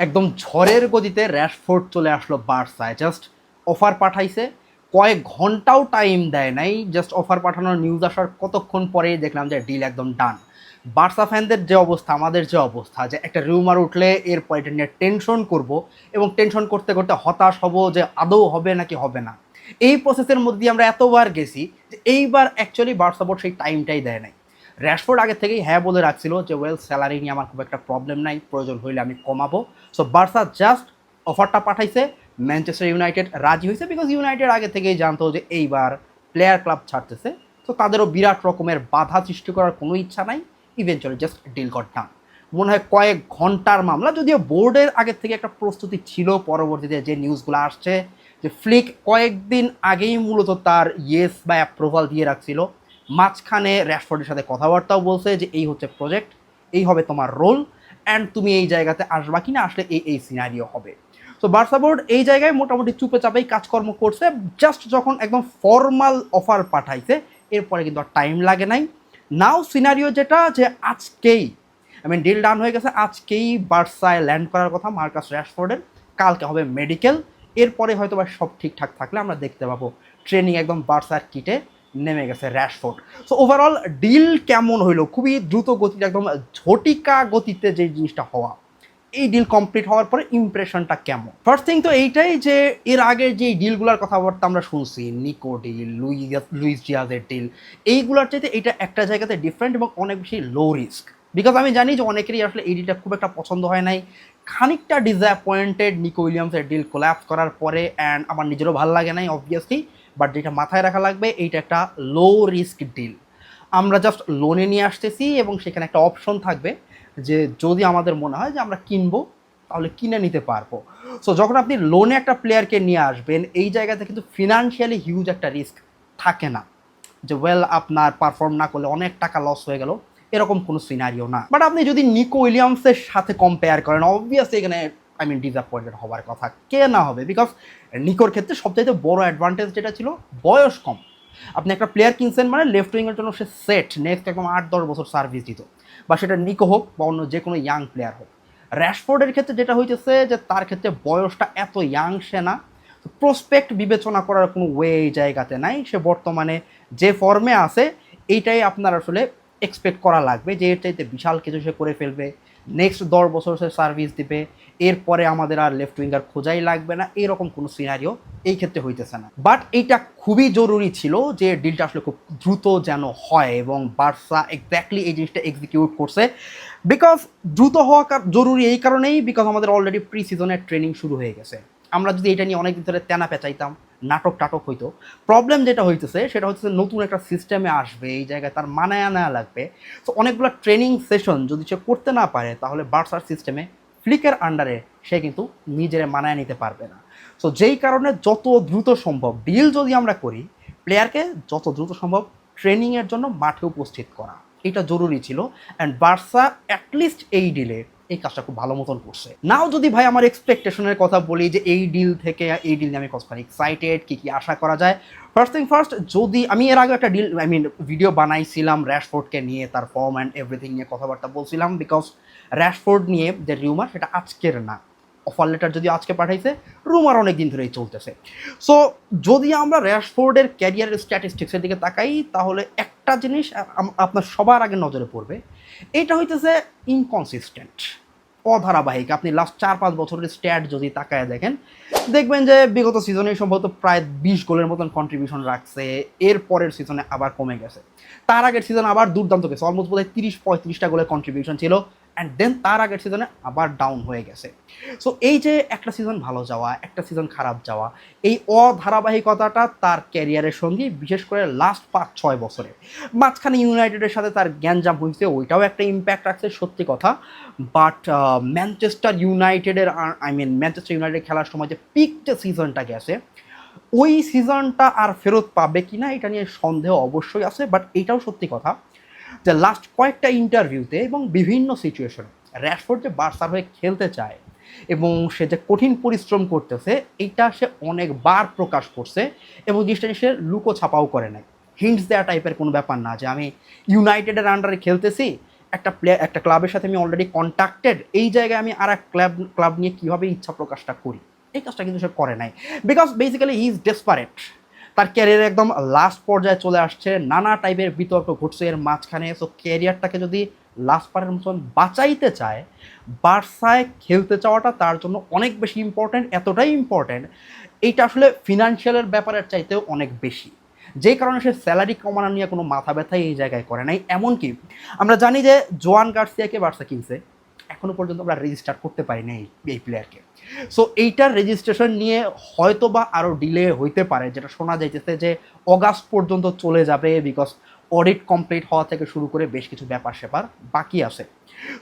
একদম ঝড়ের গতিতে র্যাশফোর্ড চলে আসলো বার্সায়। জাস্ট অফার পাঠাইছে। কয়েক ঘন্টাও টাইম দেয় নাই। জাস্ট অফার পাঠানোর নিউজ আসার কতক্ষণ পরেই দেখলাম যে ডিল একদম ডান বার্সা ফ্যানদের যে অবস্থা, আমাদের যে অবস্থা, যে একটা রিউমার উঠলে এরপর এটা নিয়ে টেনশন করব এবং টেনশন করতে করতে হতাশ হব যে আদৌ হবে নাকি হবে না। এই প্রসেসের মধ্যে আমরা এতবার গেছি যে এইবার অ্যাকচুয়ালি বার্সা বোর্ড সেই টাইমটাই দেয় নাই। র্যাশফোর্ড আগে থেকেই হ্যাঁ বলে রাখছিল যে ওয়েল স্যালারি নিয়ে আমার খুব একটা প্রবলেম নাই, প্রয়োজন হইলে আমি কমাবো। সো বার্সা জাস্ট অফারটা পাঠাইছে ম্যানচেস্টার ইউনাইটেড রাজি হয়েছে বিকজ ইউনাইটেড আগে থেকেই জানতো যে, এইবার প্লেয়ার ক্লাব ছাড়তেছে। তো তাদেরও বিরাট রকমের বাধা সৃষ্টি করার কোনো ইচ্ছা নাই eventually just deal got done মনে হয় কয়েক ঘণ্টার মামলা, যদিও বোর্ডের আগে থেকে একটা প্রস্তুতি ছিল পরবর্তীতে যে নিউজগুলো আসছে, যে ফ্লিক কয়েকদিন আগেই মূলত তার ইয়েস বা অ্যাপ্রুভাল দিয়ে রাখছিল। মাঝখানে র্যাশফোর্ডের সাথে কথাবার্তাও বলছে যে এই হচ্ছে প্রজেক্ট এই হবে তোমার রোল অ্যান্ড তুমি এই জায়গাতে আসবা কি না আসলে এই এই সিনারিও হবে। তো বার্সা বোর্ড এই জায়গায় মোটামুটি চুপে চাপেই কাজকর্ম করছে জাস্ট যখন একদম ফর্মাল অফার পাঠাইছে, এরপরে কিন্তু আর টাইম লাগে নাই। নাও সিনারিও যেটা, যে আজকেই আই মিন ডিল ডান হয়ে গেছে, আজকেই বার্সায় ল্যান্ড করার কথা মার্কাস র্যাশফোর্ডের কালকে হবে মেডিকেল এরপরে হয়তো বা সব ঠিকঠাক থাকলে আমরা দেখতে পাবো। ট্রেনিং একদম বার্সার কিটে নেমে গেছে র্যাশফোর্ড সো ওভারঅল ডিল কেমন হইল? খুবই দ্রুত গতিতে, একদম ঝটিকা গতিতে যে জিনিসটা হওয়া, এই ডিল কমপ্লিট হওয়ার পরে ইমপ্রেশনটা কেমন? ফার্স্ট থিং তো এইটাই যে, এর আগে যে ডিলগুলোর কথাবার্তা আমরা শুনছি Nico deal Luis Luis deal এইগুলোর চাইতে এটা একটা জায়গাতে ডিফারেন্ট এবং অনেক বেশি লো রিস্ক বিকজ আমি জানি যে অনেকেরই আসলে এই ডিলটা খুব একটা পছন্দ হয় নাই। খানিকটা ডিসঅ্যাপয়েন্টেড নিকো উইলিয়ামসের ডিল কোল্যাপস করার পরে অ্যান্ড আমার নিজেরও ভালো লাগে নাই অবভিয়াসলি বাট যেটা মাথায় রাখা লাগবে, এইটা একটা লো রিস্ক ডিল আমরা জাস্ট লোনে নিয়ে আসতেছি এবং সেখানে একটা অপশন থাকবে যে যদি আমাদের মনে হয় যে আমরা কিনবো, তাহলে কিনে নিতে পারব। সো যখন আপনি লোনে একটা প্লেয়ারকে নিয়ে আসবেন, এই জায়গাতে কিন্তু ফিনান্সিয়ালি হিউজ একটা রিস্ক থাকে না। যে ওয়েল আপনার পারফর্ম না করলে অনেক টাকা লস হয়ে গেল, এরকম কোনো সিনারিও না। বাট আপনি যদি নিকো উইলিয়ামসের সাথে কম্পেয়ার করেন অবভিয়াসলি এখানে আই মিন ডিসঅ্যাপয়েন্টেড হওয়ার কথা। কে না হবে? বিকজ নিকোর ক্ষেত্রে সবচাইতে বড় অ্যাডভান্টেজ যেটা ছিল, বয়স কম। আপনি একটা প্লেয়ার কিনছেন মানে লেফট উইংয়ের জন্য সে সেট নেক্সট একদম আট, দশ বছর সার্ভিস দিত। বা সেটা নিকো হোক বা অন্য যে কোনো ইয়াং প্লেয়ার হোক র্যাশফোর্ডের ক্ষেত্রে যেটা হইতেছে যে তার ক্ষেত্রে বয়সটা এত ইয়াং সে না। প্রসপেক্ট বিবেচনা করার কোনো ওয়ে এই জায়গাতে নাই। সে বর্তমানে যে ফর্মে আছে, এইটাই আপনার আসলে এক্সপেক্ট করা লাগবে, যে এর চাইতে বিশাল কিছু সে করে ফেলবে। নেক্সট দশ বছর সে সার্ভিস দিবে, এরপরে আমাদের আর লেফট উইঙ্গার খোঁজাই লাগবে না, এরকম কোনো সিনারিও এই ক্ষেত্রে হইতেছে না। বাট এইটা খুবই জরুরি ছিল যে ডিলটা আসলে খুব দ্রুত যেন হয় এবং বার্সা এক্স্যাক্টলি এই জিনিসটা এক্সিকিউট করছে। বিকজ দ্রুত হওয়া জরুরি এই কারণেই বিকজ আমাদের অলরেডি প্রি সিজনের ট্রেনিং শুরু হয়ে গেছে। আমরা যদি এটা নিয়ে অনেকদিন ধরে তেনা পেঁচাইতাম নাটক টাটক হইতো। প্রবলেম যেটা হইতেছে, সেটা হচ্ছে নতুন একটা সিস্টেমে আসবে, এই জায়গায় তার মানায় আনা লাগবে। তো অনেকগুলো ট্রেনিং সেশন যদি সে করতে না পারে, তাহলে বার্সার সিস্টেমে ফ্লিকের আন্ডারে সে কিন্তু নিজের মানায় নিতে পারবে না। সো যেই কারণে যত দ্রুত সম্ভব ডিল যদি আমরা করি প্লেয়ারকে যত দ্রুত সম্ভব ট্রেনিংয়ের জন্য মাঠে উপস্থিত করা। এটা জরুরি ছিল। অ্যান্ড বার্সা অ্যাটলিস্ট এই ডিলে এই কাজটা খুব ভালো মতন করছে। নাও যদি ভাই আমার এক্সপেকটেশনের কথা বলি যে এই ডিল থেকে, এই ডিল নিয়ে আমি কতখানি এক্সাইটেড কী কী আশা করা যায়। ফার্স্ট থিং ফার্স্ট যদি আমি এর আগে একটা ডিল আই মিন ভিডিও বানাইছিলাম র্যাশফোর্ডকে নিয়ে, তার ফর্ম অ্যান্ড এভরিথিং নিয়ে কথাবার্তা বলছিলাম বিকজ র্যাশফোর্ড নিয়ে যে রিউমার সেটা আজকের না। অফার লেটার যদি আজকে পাঠাইছে রুমার অনেক দিন ধরেই চলতেছে। সো যদি আমরা র্যাশফোর্ডের ক্যারিয়ারের স্ট্যাটিস্টিক্সের দিকে তাকাই, তাহলে একটা জিনিস আপনার সবার আগে নজরে পড়বে এটা হইতেছে ইনকনসিস্টেন্ট অধারাবাহিক। আপনি লাস্ট চার, পাঁচ বছরের স্ট্যাট যদি তাকায় দেখেন, দেখবেন যে বিগত সিজনে সম্ভবত প্রায় বিশ গোলের মতন কন্ট্রিবিউশন রাখছে, এর পরের সিজনে আবার কমে গেছে। তার আগের সিজন আবার দুর্দান্ত গেছে। অলমোস্ট বোধহয় তিরিশ, পঁয়ত্রিশটা গোলের কন্ট্রিবিউশন ছিল। অ্যান্ড দেন তার আগের সিজনে আবার ডাউন হয়ে গেছে। সো এই যে একটা সিজন ভালো যাওয়া, একটা সিজন খারাপ যাওয়া, এই অধারাবাহিকতাটা তার ক্যারিয়ারের সঙ্গে, বিশেষ করে লাস্ট পাঁচ, ছয় বছরে। মাঝখানে ইউনাইটেডের সাথে তার জ্ঞানজাম হয়েছে, ওইটাও একটা ইম্প্যাক্ট রাখছে, সত্যি কথা। বাট ম্যানচেস্টার ইউনাইটেডের আই মিন ম্যানচেস্টার ইউনাইটেড খেলার সময় যে পিক যে সিজনটা গেছে, ওই সিজনটা আর ফেরত পাবে কি না এটা নিয়ে সন্দেহ অবশ্যই আছে বাট এটাও সত্যি কথা। যে লাস্ট কয়েকটা ইন্টারভিউতে এবং বিভিন্ন সিচুয়েশনে র্যাশফোর্ড যে বার্সার হয়ে খেলতে চায় এবং সে যে কঠিন পরিশ্রম করতেছে এইটা সে অনেকবার প্রকাশ করছে এবং জিনিসটা সে লুকো ছাপাও করে নাই। হিন্টস দেওয়া টাইপের কোনো ব্যাপার না যে আমি ইউনাইটেডের আন্ডারে খেলতেছি, একটা প্লেয়ার একটা ক্লাবের সাথে আমি অলরেডি কন্ট্যাক্টেড এই জায়গায় আমি আর এক ক্লাব ক্লাব নিয়ে কীভাবে ইচ্ছা প্রকাশটা করি? এই কাজটা কিন্তু সে করে নাই। Because basically he is desperate তার ক্যারিয়ার একদম লাস্ট পর্যায়ে চলে আসছে। নানা টাইপের বিতর্ক ঘটছে এর মাঝখানে। সো ক্যারিয়ারটাকে যদি লাস্ট পারের মতন বাঁচাইতে চায়, বার্সায় খেলতে চাওয়াটা তার জন্য অনেক বেশি ইম্পর্ট্যান্ট এতটাই ইম্পর্ট্যান্ট এইটা আসলে ফিনান্সিয়ালের ব্যাপারের চাইতেও অনেক বেশি। যেই কারণে সে স্যালারি কমানো নিয়ে কোনো মাথা ব্যথাই এই জায়গায় করে নাই। এমনকি আমরা জানি যে, জোয়ান গার্সিয়াকে বার্সা কিনছে। এখনও পর্যন্ত আমরা রেজিস্টার করতে পারি না এই এই প্লেয়ারকে সো এইটার রেজিস্ট্রেশন নিয়ে হয়তো বা আরও ডিলে হইতে পারে, যেটা শোনা যাইতেছে যে অগাস্ট পর্যন্ত চলে যাবে বিকজ অডিট কমপ্লিট হওয়া থেকে শুরু করে বেশ কিছু ব্যাপার স্যাপার বাকি আছে।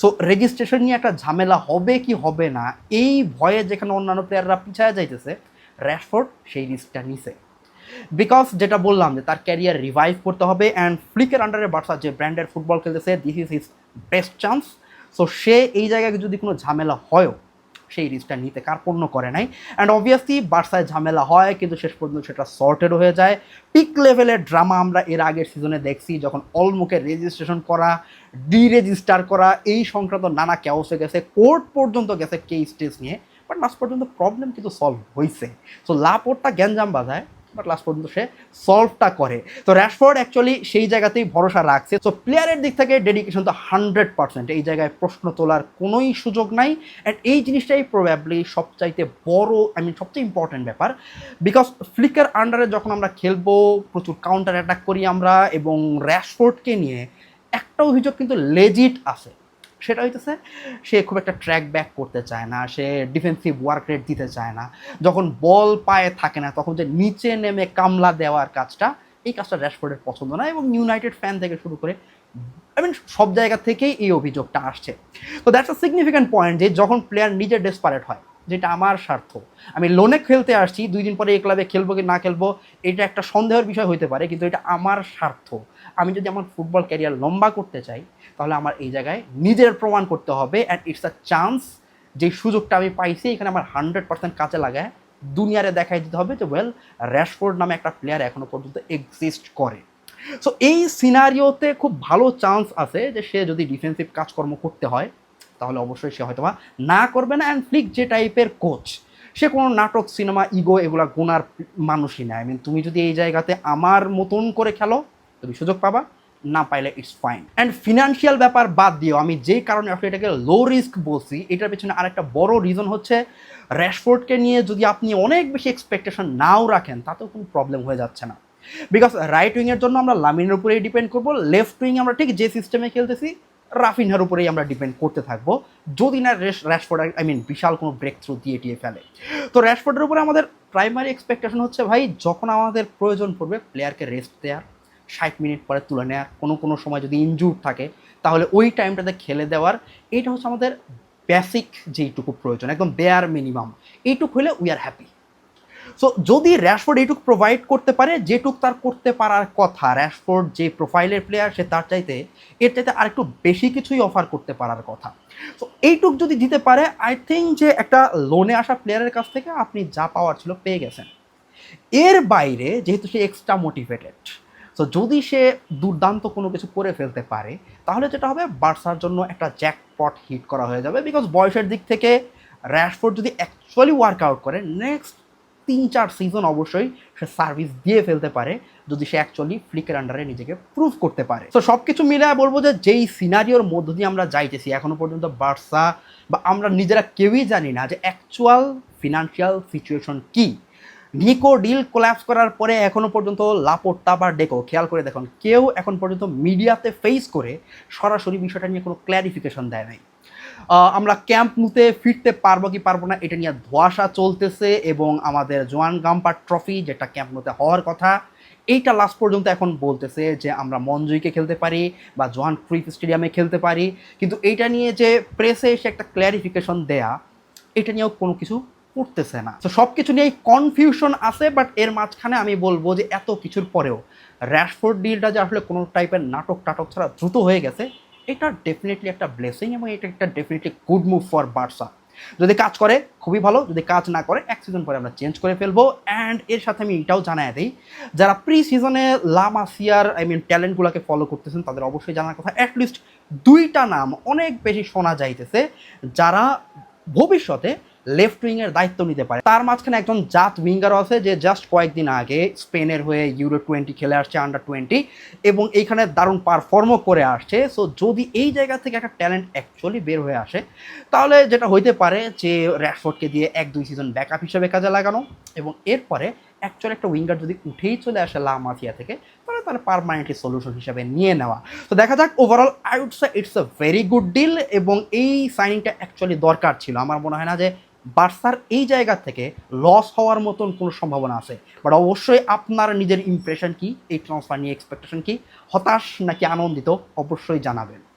সো রেজিস্ট্রেশন নিয়ে একটা ঝামেলা হবে কি হবে না, এই ভয়ে যেখানে অন্যান্য প্লেয়াররা পিছায় যাইতেছে র্যাশফোর্ড সেই রিস্কটা নিছে। বিকজ যেটা বললাম যে তার ক্যারিয়ার রিভাইভ করতে হবে অ্যান্ড ফ্লিকের আন্ডারে বার্সা যে ব্র্যান্ডের ফুটবল খেলতেছে this is his best chance so সে এই জায়গায় যদি কোনো ঝামেলা হয়ও সেই রিস্কটা নিতে কার্পণ্য করে নাই। অ্যান্ড অবভিয়াসলি বার্সায় ঝামেলা হয়, কিন্তু শেষ পর্যন্ত সেটা সর্টেড হয়ে যায়। পিক লেভেলের ড্রামা আমরা এর আগের সিজনে দেখছি, যখন অলমুখে রেজিস্ট্রেশন করা ডি রেজিস্টার করা, এই সংক্রান্ত নানা ক্যাওসে গেছে কোর্ট পর্যন্ত গেছে কে স্টেজ নিয়ে। বাট লাস্ট পর্যন্ত প্রবলেম কিন্তু সলভ হয়েছে সো লাপোর্টটা গ্যাঞ্জাম বাজায়। বাট লাস্ট পর্যন্ত সে সলভটা করে। তো র্যাশফোর্ড অ্যাকচুয়ালি সেই জায়গাতেই ভরসা রাখছে। সো প্লেয়ারের দিক থেকে ডেডিকেশন তো হান্ড্রেড পার্সেন্ট এই জায়গায় প্রশ্ন তোলার কোনোই সুযোগ নাই। অ্যান্ড এই জিনিসটাই প্রবাবলি সবচাইতে বড় আই মিন সবচেয়ে ইম্পর্ট্যান্ট ব্যাপার। বিকজ ফ্লিকার আন্ডারে যখন আমরা খেলব, প্রচুর কাউন্টার অ্যাটাক করি আমরা এবং র্যাশফোর্ডকে নিয়ে একটা অভিযোগ কিন্তু লেজিট আছে। সেটা হইতেছে, সে খুব একটা ট্র্যাক ব্যাক করতে চায় না, সে ডিফেন্সিভ ওয়ার্ক রেট দিতে চায় না। যখন বল পায়ে থাকে না, তখন যে নিচে নেমে কামলা দেওয়ার কাজটা, এই কাজটা র্যাশফোর্ডের পছন্দ না এবং ইউনাইটেড ফ্যান থেকে শুরু করে আই মিন সব জায়গা থেকেই এই অভিযোগটা আসছে। তো দ্যাটস আ সিগনিফিক্যান্ট পয়েন্ট যে যখন প্লেয়ার নিজে ডেসপারেট হয়, যেটা আমার স্বার্থ, আমি লোনে খেলতে আসছি, দুই দিন পরে এই ক্লাবে খেলব কি না খেলব, এটা একটা সন্দেহের বিষয় হতে পারে, কিন্তু এটা আমার স্বার্থ। আমি যদি আমার ফুটবল ক্যারিয়ার লম্বা করতে চাই, তাহলে আমার এই জায়গায় নিজের প্রমাণ করতে হবে অ্যান্ড ইটস আ চান্স যে সুযোগটা আমি পাইছি, এখানে আমার হান্ড্রেড পার্সেন্ট কাজে লাগায়। দুনিয়ারে দেখাই দিতে হবে যে ওয়েল র্যাশফোর্ড নামে একটা প্লেয়ার এখনও পর্যন্ত এক্সিস্ট করে। সো এই সিনারিওতে খুব ভালো চান্স আছে যে, সে যদি ডিফেন্সিভ কাজকর্ম করতে হয়, তাহলে অবশ্যই সে হয়তো না করবে না। অ্যান্ড ফ্লিক যে টাইপের কোচ সে কোনো নাটক সিনেমা ইগো এগুলা গোনার মানুষই না। আই মিন তুমি যদি এই জায়গাতে আমার মতন করে খেলো তুমি সুযোগ পাবা, না পাইলে ইটস ফাইন অ্যান্ড ফিনান্সিয়াল ব্যাপার বাদ দিয়েও আমি যেই কারণে আসলে এটাকে লো রিস্ক বলছি, এটার পেছনে আরেকটা বড় রিজন হচ্ছে র্যাশফোর্ডকে নিয়ে যদি আপনি অনেক বেশি এক্সপেকটেশন নাও রাখেন, তাতেও কোনো প্রবলেম হয়ে যাচ্ছে না। বিকজ রাইট উইংয়ের জন্য আমরা লামিনের উপরেই ডিপেন্ড করব লেফট উইং আমরা ঠিক যে সিস্টেমে খেলতেছি রাফিনহার উপরেই আমরা ডিপেন্ড করতে থাকব, যদি না র্যাশফোর্ড আই মিন বিশাল কোনো ব্রেক থ্রু দিয়ে টিয়ে ফেলে। তো র্যাশফোর্ডের উপরে আমাদের প্রাইমারি এক্সপেকটেশন হচ্ছে, ভাই, যখন আমাদের প্রয়োজন পড়বে প্লেয়ারকে রেস্ট দেওয়ার ষাট মিনিট পরে তুলে নেওয়ার কোনো কোনো সময় যদি ইনজুর থাকে, তাহলে ওই টাইমটাতে খেলে দেওয়ার, এইটা হচ্ছে আমাদের বেসিক যেইটুকু প্রয়োজন, একদম বেয়ার মিনিমাম এইটুকু হলে উই আর হ্যাপি সো যদি র্যাশফোর্ড এইটুক প্রোভাইড করতে পারে, যেটুক তার করতে পারার কথা র্যাশফোর্ড যে প্রোফাইলের প্লেয়ার সে তার চাইতে, এর চাইতে আরেকটু বেশি কিছুই অফার করতে পারার কথা। সো এইটুক যদি দিতে পারে আই থিঙ্ক যে একটা লোনে আসা প্লেয়ারের কাছ থেকে আপনি যা পাওয়ার ছিল পেয়ে গেছেন। এর বাইরে, যেহেতু সে এক্সট্রা মোটিভেটেড সো যদি সে দুর্দান্ত কোনো কিছু করে ফেলতে পারে, তাহলে যেটা হবে, বার্সার জন্য একটা জ্যাকপট হিট করা হয়ে যাবে বিকজ বয়সের দিক থেকে র্যাশফোর্ড যদি অ্যাকচুয়ালি ওয়ার্কআউট করে নেক্সট তিন চার সিজন অবশ্যই সে সার্ভিস দিয়ে ফেলতে পারে, যদি সে অ্যাকচুয়ালি ফ্লিকের আন্ডারে নিজেকে প্রুভ করতে পারে। তো সব কিছু মিলে বলব যে, যেই সিনারিওর মধ্য দিয়ে আমরা যাইতেছি, এখনও পর্যন্ত বার্সা বা আমরা নিজেরা কেউই জানি না যে অ্যাকচুয়াল ফিনান্সিয়াল সিচুয়েশন কী। নিকো ডিল কোল্যাপস করার পরে এখনও পর্যন্ত লাপোর্টা বা ডেকো খেয়াল করে দেখুন, কেউ এখন পর্যন্ত মিডিয়াতে ফেস করে সরাসরি বিষয়টা নিয়ে কোনো ক্ল্যারিফিকেশন দেয় নাই। আমরা ক্যাম্প নুতে ফিরতে পারব কি পারব না, এটা নিয়ে ধোয়াশা চলতেছে এবং আমাদের জোয়ান গাম্পার ট্রফি যেটা ক্যাম্প নুতে হওয়ার কথা, এইটা লাস্ট পর্যন্ত এখন বলতেছে যে আমরা মঞ্জুইকে খেলতে পারি বা জোয়ান ক্রিফ স্টেডিয়ামে খেলতে পারি। কিন্তু এইটা নিয়ে যে প্রেসে এসে একটা ক্ল্যারিফিকেশন দেয়া, এটা নিয়েও কোনো কিছু করতেছে না। তো সব কিছু নিয়েই কনফিউশন আছে বাট এর মাঝখানে আমি বলব যে এত কিছুর পরেও র্যাশফোর্ড ডিলটা যে আসলে কোনো টাইপের নাটক টাটক ছাড়া দ্রুত হয়ে গেছে, এটা ডেফিনেটলি একটা ব্লেসিং এবং এটা একটা definitely good move for Barca যদি কাজ করে, খুবই ভালো, যদি কাজ না করে, এক সিজন পরে আমরা চেঞ্জ করে ফেলব। অ্যান্ড এর সাথে আমি এটাও জানাই দিই, যারা প্রি সিজনে লামাসিয়ার আই মিন ট্যালেন্টগুলোকে ফলো করতেছেন, তাদের অবশ্যই জানার কথা অ্যাটলিস্ট দুইটা নাম অনেক বেশি শোনা যাইতেছে, যারা ভবিষ্যতে লেফট উইংয়ের দায়িত্ব নিতে পারে। তার মাঝখানে একজন জাত উইঙ্গারও আছে যে জাস্ট কয়েকদিন আগে স্পেনের হয়ে ইউরো টোয়েন্টি খেলে আসছে আন্ডার টোয়েন্টি এবং এইখানে দারুণ পারফর্মও করে আসছে। সো যদি এই জায়গা থেকে একটা ট্যালেন্ট অ্যাকচুয়ালি বের হয়ে আসে, তাহলে যেটা হইতে পারে যে র্যাশফোর্ডকে দিয়ে এক দুই সিজন ব্যাকআপ হিসেবে কাজে লাগানো, এবং এরপরে অ্যাকচুয়ালি একটা উইঙ্গার যদি উঠেই চলে আসে লা মাফিয়া থেকে, তাহলে তার পারমানেন্টলি সলিউশন হিসেবে নিয়ে নেওয়া। তো দেখা যাক overall I would it's a very good deal এবং এই সাইনিংটা অ্যাকচুয়ালি দরকার ছিল। আমার মনে হয় না যে বার্সার এই জায়গা থেকে লস হওয়ার মতন কোনো সম্ভাবনা আছে? বাট অবশ্যই আপনার নিজের ইমপ্রেশন কি? এই ট্রান্সফার নিয়ে এক্সপেকটেশন কি? হতাশ নাকি আনন্দিত? অবশ্যই জানাবেন।